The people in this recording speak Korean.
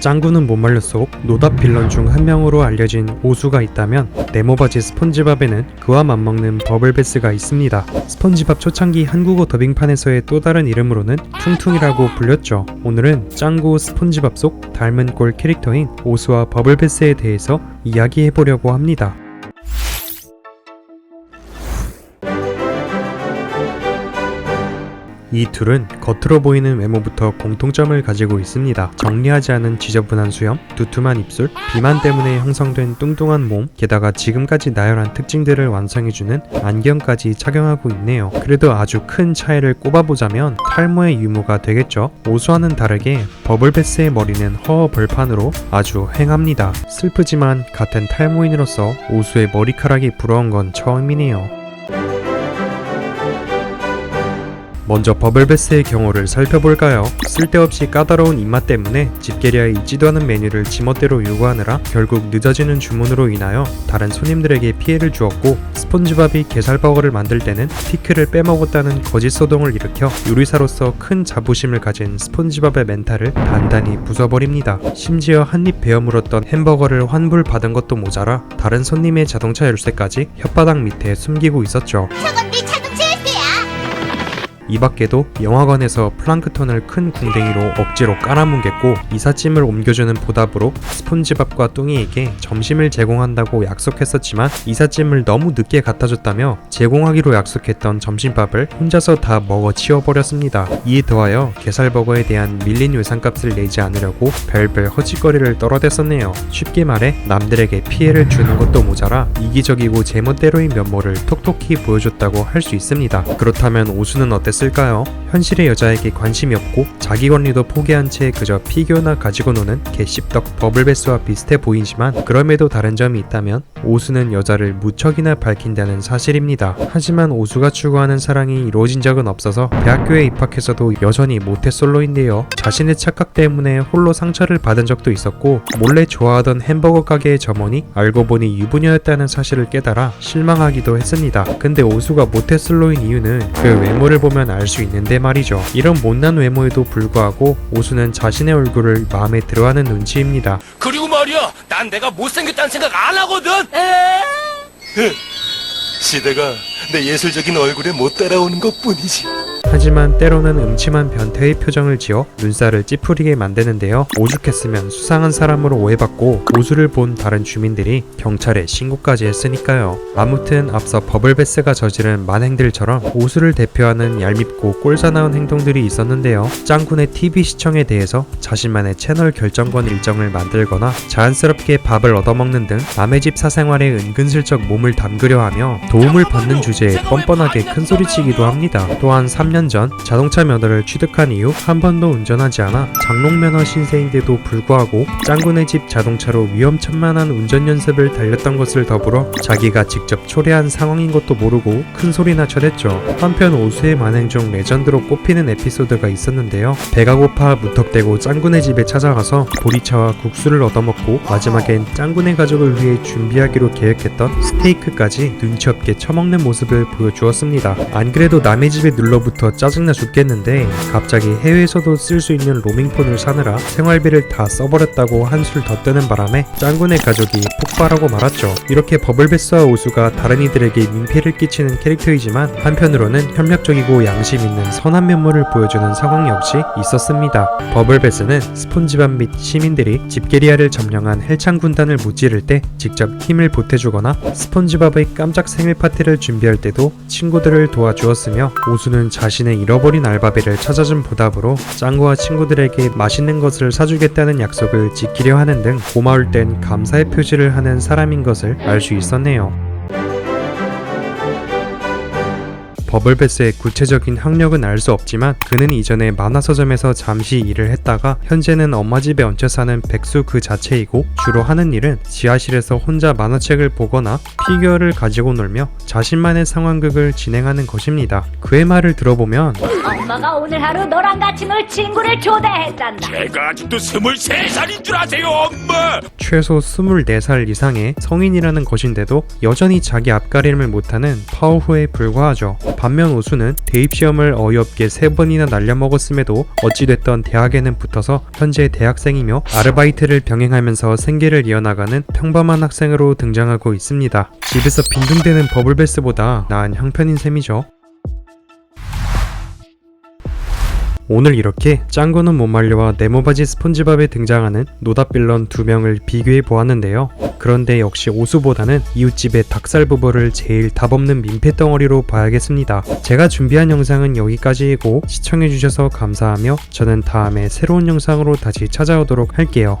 짱구는 못 말려 속 노답 빌런 중 한 명으로 알려진 오수가 있다면 네모바지 스폰지밥에는 그와 맞먹는 버블베스가 있습니다. 스폰지밥 초창기 한국어 더빙판에서의 또 다른 이름으로는 퉁퉁이라고 불렸죠. 오늘은 짱구 스폰지밥 속 닮은 꼴 캐릭터인 오수와 버블베스에 대해서 이야기해보려고 합니다. 이 둘은 겉으로 보이는 외모부터 공통점을 가지고 있습니다. 정리하지 않은 지저분한 수염, 두툼한 입술, 비만 때문에 형성된 뚱뚱한 몸, 게다가 지금까지 나열한 특징들을 완성해주는 안경까지 착용하고 있네요. 그래도 아주 큰 차이를 꼽아보자면 탈모의 유무가 되겠죠. 오수와는 다르게 버블베스의 머리는 허허 벌판으로 아주 휑합니다. 슬프지만 같은 탈모인으로서 오수의 머리카락이 부러운 건 처음이네요. 먼저 버블베스의 경우를 살펴볼까요? 쓸데없이 까다로운 입맛 때문에 집게리아에 있지도 않은 메뉴를 지멋대로 요구하느라 결국 늦어지는 주문으로 인하여 다른 손님들에게 피해를 주었고 스폰지밥이 게살버거를 만들 때는 피클을 빼먹었다는 거짓 소동을 일으켜 요리사로서 큰 자부심을 가진 스폰지밥의 멘탈을 단단히 부숴버립니다. 심지어 한입 베어 물었던 햄버거를 환불받은 것도 모자라 다른 손님의 자동차 열쇠까지 혓바닥 밑에 숨기고 있었죠. 이 밖에도 영화관에서 플랑크톤을 큰 궁뎅이로 억지로 깔아뭉갰고 이삿짐을 옮겨주는 보답으로 스폰지밥과 뚱이에게 점심을 제공한다고 약속했었지만 이삿짐을 너무 늦게 갖다 줬다며 제공하기로 약속했던 점심밥을 혼자서 다 먹어 치워버렸습니다. 이에 더하여 게살버거에 대한 밀린 외상값을 내지 않으려고 별별 허짓거리를 떨어댔었네요. 쉽게 말해 남들에게 피해를 주는 것도 모자라 이기적이고 제멋대로인 면모를 톡톡히 보여줬다고 할 수 있습니다. 그렇다면 오수는 어땠을까요? 현실의 여자에게 관심이 없고 자기 권리도 포기한 채 그저 피규어나 가지고 노는 개씹덕 버블베스와 비슷해 보이지만 그럼에도 다른 점이 있다면 오수는 여자를 무척이나 밝힌다는 사실입니다. 하지만 오수가 추구하는 사랑이 이루어진 적은 없어서 대학교에 입학해서도 여전히 모태솔로인데요. 자신의 착각 때문에 홀로 상처를 받은 적도 있었고 몰래 좋아하던 햄버거 가게의 점원이 알고 보니 유부녀였다는 사실을 깨달아 실망하기도 했습니다. 근데 오수가 모태솔로인 이유는 그 외모를 보면 알 수 있는데 말이죠. 이런 못난 외모에도 불구하고 오수는 자신의 얼굴을 마음에 들어하는 눈치입니다. 그리고 말이야, 난 내가 못생겼다는 생각 안 하거든. 시대가 내 예술적인 얼굴에 못 따라오는 것 뿐이지. 하지만 때로는 음침한 변태의 표정을 지어 눈살을 찌푸리게 만드는데요. 오죽했으면 수상한 사람으로 오해받고 오수를 본 다른 주민들이 경찰에 신고까지 했으니까요. 아무튼 앞서 버블베스가 저지른 만행들처럼 오수를 대표하는 얄밉고 꼴사나운 행동들이 있었는데요. 짱군의 TV 시청에 대해서 자신만의 채널 결정권 일정을 만들거나 자연스럽게 밥을 얻어먹는 등 남의 집 사생활에 은근슬쩍 몸을 담그려 하며 도움을 받는 주제에 뻔뻔하게 큰소리치기도 합니다. 또한 3년 전 자동차 면허를 취득한 이후 한 번도 운전하지 않아 장롱 면허 신세인데도 불구하고 짱구네 집 자동차로 위험천만한 운전 연습을 달렸던 것을 더불어 자기가 직접 초래한 상황인 것도 모르고 큰 소리나 쳐댔죠. 한편 오수의 만행 중 레전드로 꼽히는 에피소드가 있었는데요. 배가 고파 무턱대고 짱구네 집에 찾아가서 보리차와 국수를 얻어먹고 마지막엔 짱구네 가족을 위해 준비하기로 계획했던 스테이크까지 눈치 없게 처먹는 모습을 보여주었습니다. 안 그래도 남의 집에 눌러붙어 짜증나 죽겠는데 갑자기 해외에서도 쓸 수 있는 로밍폰을 사느라 생활비를 다 써버렸다고 한술 더 뜨는 바람에 짱구네 가족이 폭발하고 말았죠. 이렇게 버블베스와 오수가 다른 이들에게 민폐를 끼치는 캐릭터이지만 한편으로는 협력적이고 양심 있는 선한 면모를 보여주는 상황 역시 있었습니다. 버블베스는 스폰지밥 및 시민들이 집게리아를 점령한 헬창 군단을 무찌를 때 직접 힘을 보태주거나 스폰지밥의 깜짝 생일 파티를 준비할 때도 친구들을 도와주었으며 오수는 자신 의 잃어버린 알바비를 찾아준 보답으로 짱구와 친구들에게 맛있는 것을 사주겠다는 약속을 지키려 하는 등 고마울 땐 감사의 표시를 하는 사람인 것을 알 수 있었네요. 버블베스의 구체적인 학력은 알 수 없지만 그는 이전에 만화서점에서 잠시 일을 했다가 현재는 엄마 집에 얹혀 사는 백수 그 자체이고 주로 하는 일은 지하실에서 혼자 만화책을 보거나 피규어를 가지고 놀며 자신만의 상황극을 진행하는 것입니다. 그의 말을 들어보면 엄마가 오늘 하루 너랑 같이 놀 친구를 초대했단다. 제가 아직도 스물세 살인 줄 아세요, 엄마? 최소 24살 이상의 성인이라는 것인데도 여전히 자기 앞가림을 못하는 파워후에 불과하죠. 반면 오수는 대입시험을 어이없게 세 번이나 날려먹었음에도 어찌됐던 대학에는 붙어서 현재 대학생이며 아르바이트를 병행하면서 생계를 이어나가는 평범한 학생으로 등장하고 있습니다. 집에서 빈둥대는 버블베스보다 나은 형편인 셈이죠. 오늘 이렇게 짱구는 못 말려와 네모바지 스폰지밥에 등장하는 노답빌런 두 명을 비교해 보았는데요. 그런데 역시 오수보다는 이웃집의 닭살 부부를 제일 답없는 민폐 덩어리로 봐야겠습니다. 제가 준비한 영상은 여기까지이고 시청해주셔서 감사하며 저는 다음에 새로운 영상으로 다시 찾아오도록 할게요.